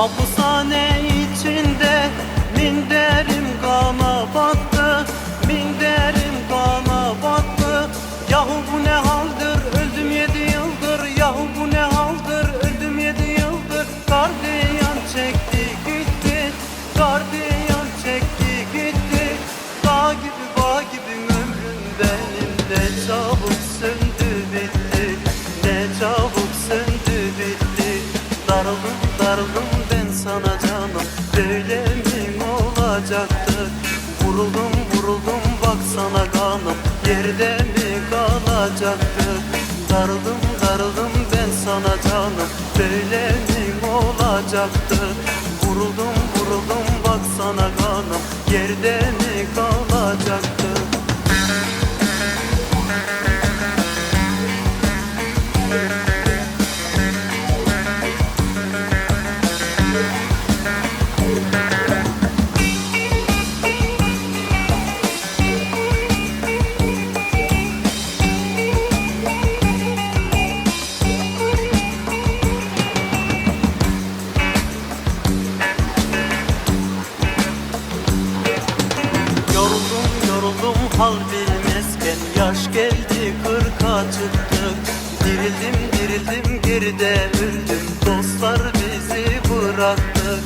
マッ。Kalacaktı Darıldım darıldım ben sana canım. Böyle mi olacaktı. Vuruldum vuruldum bak sana kanım. Yerde hal bilmezken Yaş geldi kırka çıktı Dirildim dirildim geride öldüm Dostlar bizi bıraktı.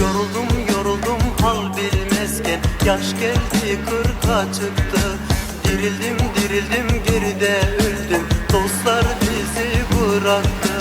Yoruldum yoruldum hal bilmezken Yaş geldi kırka çıktı Dirildim dirildim geride öldüm Dostlar bizi bıraktı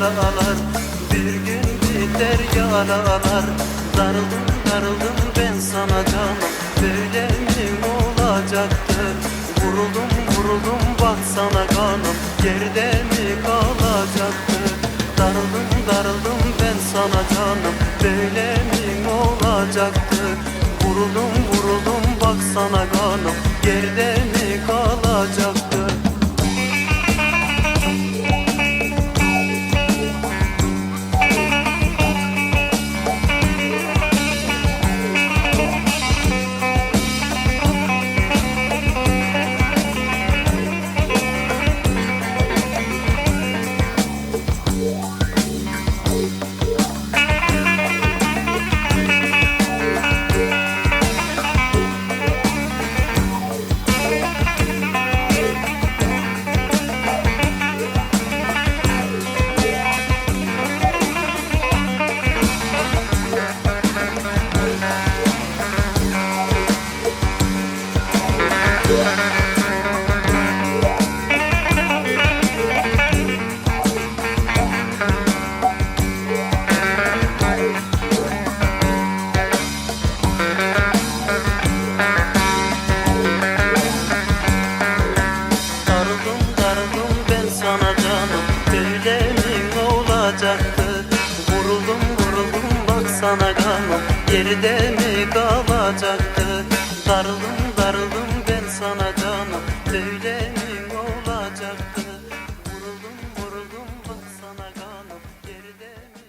yaralar Bir gün biter yaralar. Darıldım darıldım ben sana canım Böyle mi olacaktı? Vuruldum vuruldum bak sana kanım Yerde mi kalacaktı? Darıldım darıldım ben sana canım Böyle mi olacaktı? Vuruldum vuruldum bak sana kanım Yerde mi olacaktı? Vuruldum vuruldum bak sana kanım Geride mi kalacaktı